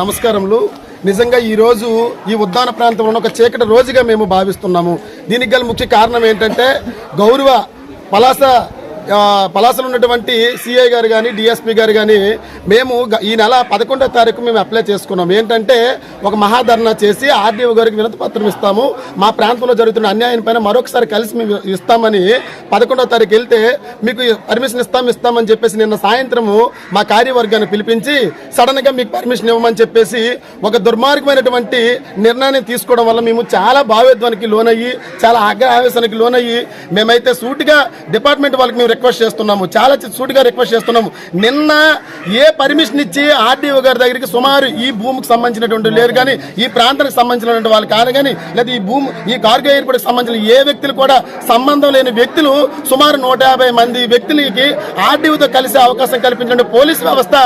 నమస్కారములు. నిజంగా ఈ రోజు ఈ ఉద్యాన ప్రాంతంలో ఒక చీకటి రోజుగా మేము భావిస్తున్నాము. దీనికి గల ముఖ్య కారణం ఏంటంటే గౌరవ పలాస పలాసలో ఉన్నటువంటి సిఐ గారు కానీ డిఎస్పీ గారు కానీ మేము గ- ఈ నెల పదకొండో తారీఖు మేము అప్లై చేసుకున్నాం. ఏంటంటే ఒక మహాధర్నా చేసి ఆర్డీఓ గారికి వినతి పత్రం ఇస్తాము. మా ప్రాంతంలో జరుగుతున్న అన్యాయం పైన మరొకసారి కలిసి మేము ఇస్తామని పదకొండో తారీఖు వెళ్తే మీకు పర్మిషన్ ఇస్తాం ఇస్తామని చెప్పేసి నిన్న సాయంత్రము మా కార్యవర్గాన్ని పిలిపించి సడన్గా మీకు పర్మిషన్ ఇవ్వమని చెప్పేసి ఒక దుర్మార్గమైనటువంటి నిర్ణయాన్ని తీసుకోవడం వల్ల మేము చాలా భావేద్వానికి లోనయ్యి చాలా ఆగ్రహ ఆవేశానికి లోనయ్యి మేమైతే సూటిగా డిపార్ట్మెంట్ వాళ్ళకి మేము రిక్వెస్ట్ చేస్తున్నాము. చాలా సూటిగా రిక్వెస్ట్ చేస్తున్నాము. నిన్న ఏ పర్మిషన్ ఇచ్చి ఆర్డీఓ గారి దగ్గరికి సుమారు ఈ భూమికి సంబంధించినటువంటి లేరు కానీ ఈ ప్రాంతానికి సంబంధించినటువంటి వాళ్ళు కాదు కానీ లేదా ఈ భూమి ఈ కార్గో ఎయిర్పోర్ట్కి సంబంధించిన ఏ వ్యక్తులు కూడా సంబంధం లేని వ్యక్తులు సుమారు నూట యాభై మంది వ్యక్తులకి ఆర్డీఓతో కలిసే అవకాశం కల్పించిన పోలీస్ వ్యవస్థ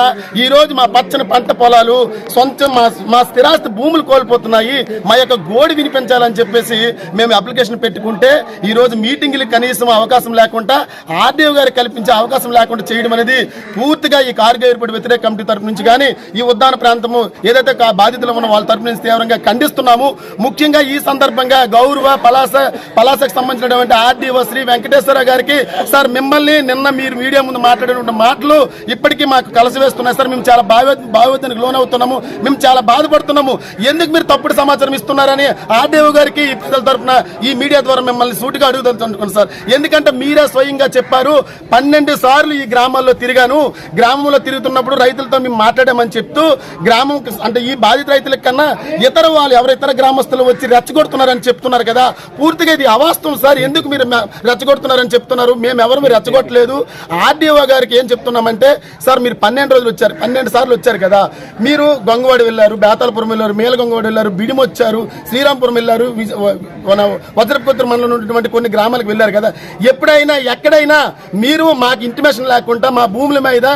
ఈ రోజు మా పచ్చని పంట పొలాలు సొంత మా మా స్థిరాస్తి భూములు కోల్పోతున్నాయి. మా యొక్క గోడి వినిపించాలని చెప్పేసి మేము అప్లికేషన్ పెట్టుకుంటే ఈ రోజు మీటింగ్లు కనీసం అవకాశం లేకుండా ఆర్డీఓ గారికి కల్పించే అవకాశం లేకుండా చేయడం అనేది పూర్తిగా ఈ కార్గో ఎయిర్పోర్ట్ వ్యతిరేక కమిటీ తరపు నుంచి కానీ ఈ ఉద్దాన ప్రాంతము ఏదైతే బాధితులు ఉన్న వాళ్ళ తరపు నుంచి తీవ్రంగా ఖండిస్తున్నాము. ముఖ్యంగా ఈ సందర్భంగా గౌరవ పలాస పలాసకు సంబంధించినటువంటి ఆర్డీఓ శ్రీ వెంకటేశ్వర గారికి సార్ మిమ్మల్ని నిన్న మీరు మీడియా ముందు మాట్లాడినటువంటి మాటలు ఇప్పటికీ మాకు కలసి వేస్తున్నాయి. సార్ మేము చాలా భావో భావోద్యానికి లోనవుతున్నాము. మేము చాలా బాధపడుతున్నాము. ఎందుకు మీరు తప్పుడు సమాచారం ఇస్తున్నారని ఆర్డీఓ గారికి ఈ ప్రజల తరపున ఈ మీడియా ద్వారా మిమ్మల్ని సూటిగా అడుగుదలుచుకుంటున్నాను సార్. ఎందుకంటే మీరే స్వయంగా చెప్పారు పన్నెండు సార్లు ఈ గ్రామాల్లో తిరిగాను. గ్రామంలో తిరుగుతున్న తిరుగుతున్నప్పుడు రైతులతో మేము మాట్లాడామని చెప్తూ గ్రామం అంటే ఈ బాధిత రైతుల కన్నా ఇతర వాళ్ళు ఎవరు ఇతర గ్రామస్తులు వచ్చి రెచ్చగొడుతున్నారని చెప్తున్నారు కదా పూర్తిగా ఇది అవాస్తవం సార్. ఎందుకు మీరు రెచ్చగొడుతున్నారని చెప్తున్నారు? మేము ఎవరు మీరు రెచ్చగొట్టలేదు. ఆర్డీఓ గారికి ఏం చెప్తున్నామంటే సార్ మీరు పన్నెండు రోజులు వచ్చారు పన్నెండు సార్లు వచ్చారు కదా. మీరు గొంగవాడు వెళ్ళారు బేతాలపురం వెళ్ళారు మేలగొంగవాడు వెళ్ళారు బిడిమొచ్చారు శ్రీరాంపురం వెళ్ళారు మన వజ్రపుత్ర మండలం ఉన్నటువంటి కొన్ని గ్రామాలకు వెళ్ళారు కదా. ఎప్పుడైనా ఎక్కడైనా మీరు మాకు ఇంటిమేషన్ లేకుండా మా భూముల మీద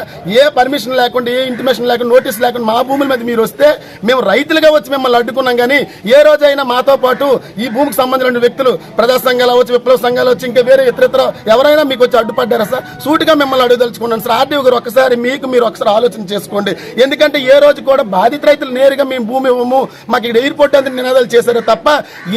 ఏ పర్మిషన్ లేకుండా ఏ ఇంటిమేషన్ లేకుండా నోటీస్ లేకుండా మా భూముల మీద మీరు వస్తే మేము రైతులుగా వచ్చి మిమ్మల్ని అడ్డుకున్నాం కానీ ఏ రోజైనా మాతో పాటు ఈ భూమికి సంబంధించిన వ్యక్తులు ప్రజా సంఘాలు అవచ్చు విప్లవ సంఘాలు వచ్చి ఇంకా వేరే ఇతర ఎవరైనా మీకు వచ్చి అడ్డుపడ్డారా సార్? సూటిగా మిమ్మల్ని అడుగుదలుచుకున్నాను సార్. ఆర్డీఓ గారు ఒకసారి మీకు మీరు ఒకసారి ఆలోచన చేసుకోండి. ఎందుకంటే ఏ రోజు కూడా బాధిత రైతులు నేరుగా మేము భూమి ఇవ్వము మాకు ఇక్కడ ఎయిర్పోర్ట్ అంతా నినాదాలు చేశారు తప్ప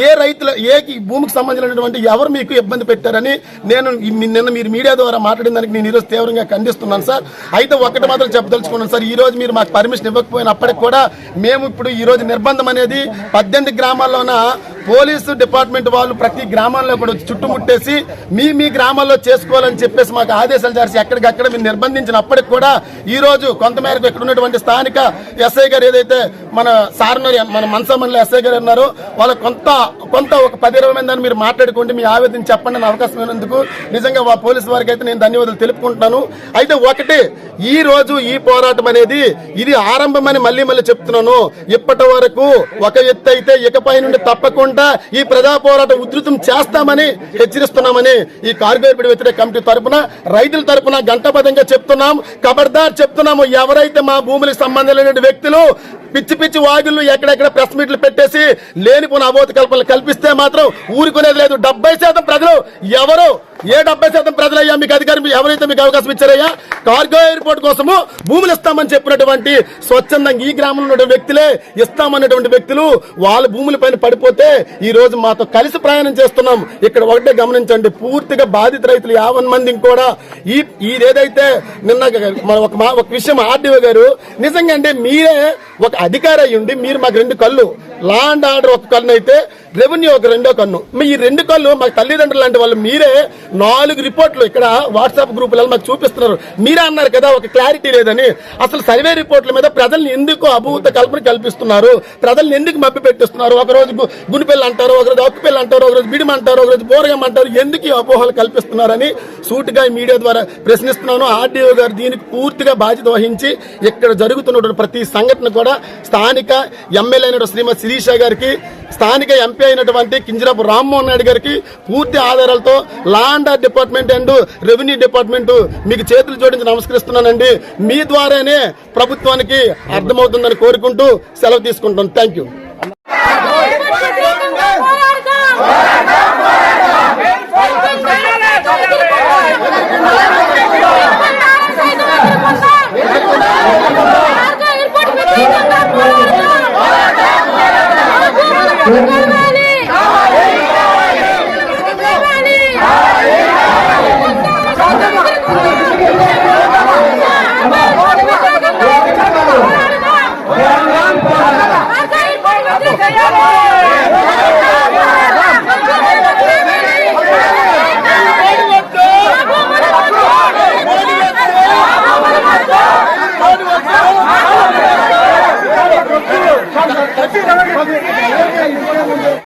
ఏ రైతులు ఏ భూమికి సంబంధించినటువంటి ఎవరు మీకు ఇబ్బంది పెట్టారని నేను నిన్న మీరు మీడియా ద్వారా మాట్లాడిన దానికి నేను ఈరోజు తీవ్రంగా ఖండిస్తున్నాను సార్. అయితే ఒకటి మాత్రం చెప్పదలుచుకున్నాను సార్ ఈ రోజు మీరు మాకు పర్మిషన్ ఇవ్వకపోయినప్పటికి కూడా మేము ఇప్పుడు ఈ రోజు నిర్బంధం అనేది పద్దెనిమిది గ్రామాల్లోన పోలీసు డిపార్ట్మెంట్ వాళ్ళు ప్రతి గ్రామాల్లో కూడా వచ్చి చుట్టుముట్టేసి మీ మీ గ్రామాల్లో చేసుకోవాలని చెప్పేసి మాకు ఆదేశాలు చేసి ఎక్కడికక్కడ మీరు నిర్బంధించినప్పటికి కూడా ఈ రోజు కొంతమేరకు ఇక్కడ ఉన్నటువంటి స్థానిక ఎస్ఐ గారు ఏదైతే మన సారనర్ మన మనసమన్లో ఎస్ఐ గారు ఉన్నారో వాళ్ళ కొంత కొంత ఒక పది ఇరవై మంది అని మీరు మాట్లాడుకోండి మీ ఆవేదన చెప్పండి అని అవకాశం ఉన్నందుకు నిజంగా వా పోలీసు వారికి అయితే నేను ధన్యవాదాలు తెలుపుకుంటున్నాను. అయితే ఒకటి ఈ రోజు ఈ పోరాటం అనేది ఇది ఆరంభమని మళ్ళీ మళ్ళీ చెప్తున్నాను. ఇప్పటి వరకు ఒక ఎత్తు అయితే ఇకపై నుండి తప్పకుండా ఈ ప్రజా పోరాట ఉధృతం చేస్తామని హెచ్చరిస్తున్నామని ఈ కార్గోర్పిడి వ్యతిరేక కమిటీ తరపున రైతుల తరపున గంటపదంగా చెప్తున్నాం. కబర్దార్ చెప్తున్నాము ఎవరైతే మా భూములకు సంబంధం లేని వ్యక్తులు పిచ్చి పిచ్చి వాగులు ఎక్కడెక్కడ ప్రెస్ మీట్లు పెట్టేసి లేనిపోయిన అబోధ కల్పనలు కల్పిస్తే మాత్రం ఊరుకునేది లేదు. డెబ్బై శాతం ప్రజలు ఎవరు? ఏ డెబ్బై శాతం ప్రజలయ్యా? మీకు అధికారం ఎవరైతే మీకు అవకాశం ఇచ్చారయ్యా? కార్గో ఎయిర్పోర్ట్ కోసము భూములు ఇస్తామని చెప్పినటువంటి స్వచ్ఛందంగా ఈ గ్రామంలో ఉన్న వ్యక్తులే ఇస్తామన్నటువంటి వ్యక్తులు వాళ్ళ భూముల పైన పడిపోతే ఈ రోజు మాతో కలిసి ప్రయాణం చేస్తున్నాం. ఇక్కడ ఒకటే గమనించండి పూర్తిగా బాధిత రైతులు యావన్ మంది కూడా ఈ ఇదేదైతే నిన్న మన ఒక మా- ఒక విషయం ఆర్డీఓ గారు నిజంగా అంటే మీరే ఒక అధికారి అయి మీరు మాకు రెండు కళ్ళు. లా అండ్ ఆర్డర్ ఒక కన్ను అయితే రెవెన్యూ ఒక రెండో కన్ను. మీ ఈ రెండు కళ్ళు మాకు తల్లిదండ్రులు లాంటి వాళ్ళు మీరే నాలుగు రిపోర్ట్లు ఇక్కడ వాట్సాప్ గ్రూపులలో మాకు చూపిస్తున్నారు. మీరే అన్నారు కదా ఒక క్లారిటీ లేదని. అసలు సర్వే రిపోర్ట్ల మీద ప్రజల్ని ఎందుకు అభూత కల్పన కల్పిస్తున్నారు? ప్రజల్ని ఎందుకు మభ్య పెట్టిస్తున్నారు ఒక రోజు అంటారు ఒకరోజు రోజు అంటారు ఒక రోజు బిడిమ అంటారు ఒకరోజు బోరగం అంటారు. ఎందుకు ఈ అపోహలు కల్పిస్తున్నారని సూటిగా మీడియా ద్వారా ప్రశ్నిస్తున్నాను. ఆర్డీఓ గారు దీనికి పూర్తిగా బాధ్యత వహించి ఇక్కడ జరుగుతున్నటువంటి ప్రతి సంఘటన కూడా స్థానిక ఎమ్మెల్యే అయిన శ్రీమతి శిరీష గారికి స్థానిక ఎంపీ అయినటువంటి కింజరాపు రామ్మోహన్ నాయుడు గారికి పూర్తి ఆధారాలతో land department and revenue department మీకు చేతులు జోడించి నమస్కరిస్తున్నానండి. మీ ద్వారానే ప్రభుత్వానికి అర్థమవుతుందని కోరుకుంటూ సెలవు తీసుకుంటాను థ్యాంక్ యూ 哥哥